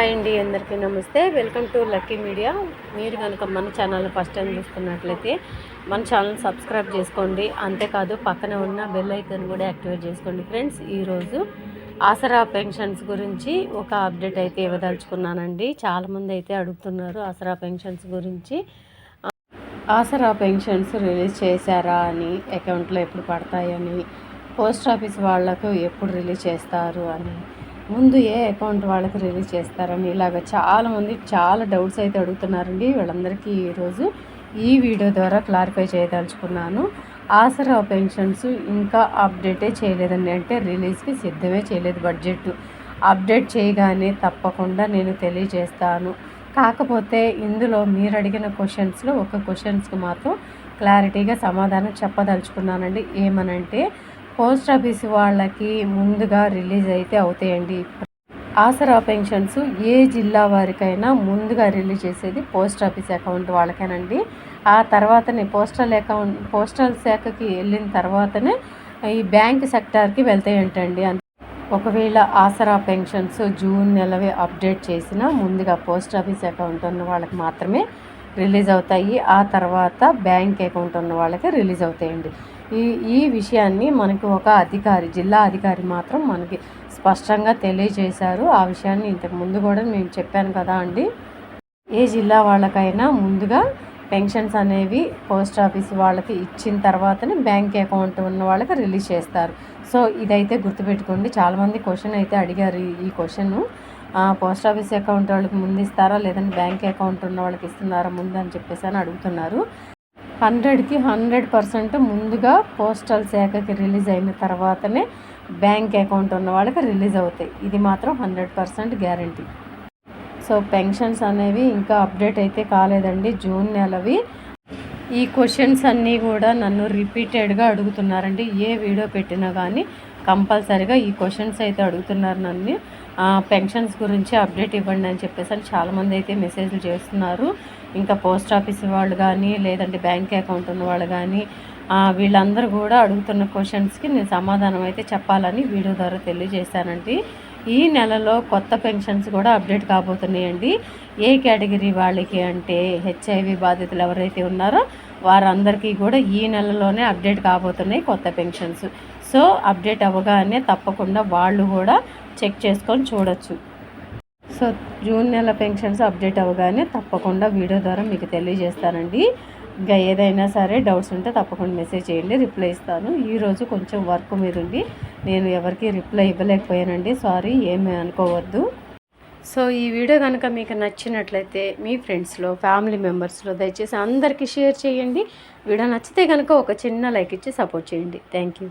Hi అండి అందరికీ నమస్తే. Welcome to lucky media. మీరు కనుక మన ఛానల్ ఫస్ట్ టైం చూస్తున్నట్లయితే మన ఛానల్ సబ్స్క్రైబ్ చేసుకోండి. అంతేకాదు పక్కన ఉన్న బెల్ ఐకన్ కూడా యాక్టివేట్ చేసుకోండి ఫ్రెండ్స్. ఈరోజు ఆసరా పెన్షన్స్ గురించి ఒక అప్డేట్ అయితే ఇవ్వదలుచుకున్నానండి. చాలామంది అయితే అడుగుతున్నారు ఆసరా పెన్షన్స్ గురించి. ఆసరా పెన్షన్స్ రిలీజ్ చేశారా అని అకౌంట్లో ఎప్పుడు పడతాయని పోస్ట్ ఆఫీస్ వాళ్ళకు ఎప్పుడు రిలీజ్ చేస్తారు అని. ముందు ఏ అకౌంట్ వాళ్ళకి రిలీజ్ చేస్తారని ఇలాగ చాలామంది చాలా డౌట్స్ అయితే అడుగుతున్నారండి వీళ్ళందరికీ ఈరోజు ఈ వీడియో ద్వారా క్లారిఫై చేయదలుచుకున్నాను. ఆసరా పెన్షన్స్ ఇంకా అప్డేటే చేయలేదండి. అంటే రిలీజ్కి సిద్ధమే చేయలేదు బడ్జెట్. అప్డేట్ చేయగానే తప్పకుండా నేను తెలియజేస్తాను. కాకపోతే ఇందులో మీరు అడిగిన క్వశ్చన్స్లో ఒక క్వశ్చన్స్కి మాత్రం క్లారిటీగా సమాధానం చెప్పదలుచుకున్నానండి. ఏమనంటే పోస్ట్ ఆఫీస్ వాళ్ళకి ముందుగా రిలీజ్ అయితే అవుతాయండి. ఆసరా పెన్షన్స్ ఏ జిల్లా వారికైనా ముందుగా రిలీజ్ చేసేది పోస్ట్ ఆఫీస్ అకౌంట్ వాళ్ళకేనండి. ఆ తర్వాతనే పోస్టల్ అకౌంట్ పోస్టల్ శాఖకి వెళ్ళిన తర్వాతనే ఈ బ్యాంక్ సెక్టార్కి వెళ్తాయంటండి. ఒకవేళ ఆసరా పెన్షన్స్ జూన్ నెలవే అప్డేట్ చేసినా ముందుగా పోస్ట్ ఆఫీస్ అకౌంట్ ఉన్న వాళ్ళకి మాత్రమే రిలీజ్ అవుతాయి. ఆ తర్వాత బ్యాంక్ అకౌంట్ ఉన్న వాళ్ళకి రిలీజ్ అవుతాయండి. ఈ ఈ విషయాన్ని మనకు ఒక అధికారి జిల్లా అధికారి మాత్రం మనకి స్పష్టంగా తెలియజేశారు. ఆ విషయాన్ని ఇంతకు ముందు కూడా మేము చెప్పాను కదా అండి. ఏ జిల్లా వాళ్ళకైనా ముందుగా పెన్షన్స్ అనేవి పోస్ట్ ఆఫీస్ వాళ్ళకి ఇచ్చిన తర్వాతనే బ్యాంక్ అకౌంట్ ఉన్న వాళ్ళకి రిలీజ్ చేస్తారు. సో ఇదైతే గుర్తుపెట్టుకోండి. చాలామంది క్వశ్చన్ అయితే అడిగారు ఈ క్వశ్చన్ పోస్ట్ ఆఫీస్ అకౌంట్ వాళ్ళకి ముందు ఇస్తారా? లేదంటే బ్యాంక్ అకౌంట్ ఉన్న వాళ్ళకి ఇస్తున్నారా ముందు అని చెప్పేసి అని అడుగుతున్నారు. హండ్రెడ్కి హండ్రెడ్ పర్సెంట్ ముందుగా పోస్టల్ శాఖకి రిలీజ్ అయిన తర్వాతనే బ్యాంక్ అకౌంట్ ఉన్న వాళ్ళకి రిలీజ్ అవుతాయి. ఇది మాత్రం hundred percent guarantee. So pensions అనేవి ఇంకా అప్డేట్ అయితే కాలేదండి. జూన్ నెలవి ఈ క్వశ్చన్స్ అన్నీ కూడా నన్ను రిపీటెడ్గా అడుగుతున్నారండి. ఏ వీడియో పెట్టినా కానీ కంపల్సరిగా ఈ క్వశ్చన్స్ అయితే అడుగుతున్నారు నన్ను. పెన్షన్స్ గురించి అప్డేట్ ఇవ్వండి అని చెప్పేసి అని చాలామంది అయితే మెసేజ్లు చేస్తున్నారు. ఇంకా పోస్ట్ ఆఫీస్ వాళ్ళు కానీ లేదంటే బ్యాంక్ అకౌంట్ ఉన్న వాళ్ళు కానీ వీళ్ళందరూ కూడా అడుగుతున్న క్వశ్చన్స్కి నేను సమాధానం అయితే చెప్పాలని వీడియో ద్వారా తెలియజేశానండి. ఈ నెలలో కొత్త పెన్షన్స్ కూడా అప్డేట్ కాబోతున్నాయండి. ఏ కేటగిరీ వాళ్ళకి అంటే హెచ్ఐవి బాధితులు ఎవరైతే ఉన్నారో వారందరికీ కూడా ఈ నెలలోనే అప్డేట్ కాబోతున్నాయి కొత్త పెన్షన్స్. సో అప్డేట్ అవ్వగానే తప్పకుండా వాళ్ళు కూడా చెక్ చేసుకొని చూడొచ్చు. సో జూన్ నెల పెన్షన్స్ అప్డేట్ అవ్వగానే తప్పకుండా వీడియో ద్వారా మీకు తెలియజేస్తానండి. ఇంకా ఏదైనా సరే డౌట్స్ ఉంటే తప్పకుండా మెసేజ్ చేయండి రిప్లై ఇస్తాను. ఈరోజు కొంచెం వర్క్ మీద ఉండి నేను ఎవరికి రిప్లై ఇవ్వలేకపోయానండి. సారీ ఏమీ అనుకోవద్దు. సో ఈ వీడియో కనుక మీకు నచ్చినట్లయితే మీ ఫ్రెండ్స్లో ఫ్యామిలీ మెంబర్స్లో దయచేసి అందరికీ షేర్ చేయండి. వీడియో నచ్చితే కనుక ఒక చిన్న లైక్ ఇచ్చి సపోర్ట్ చేయండి. Thank you.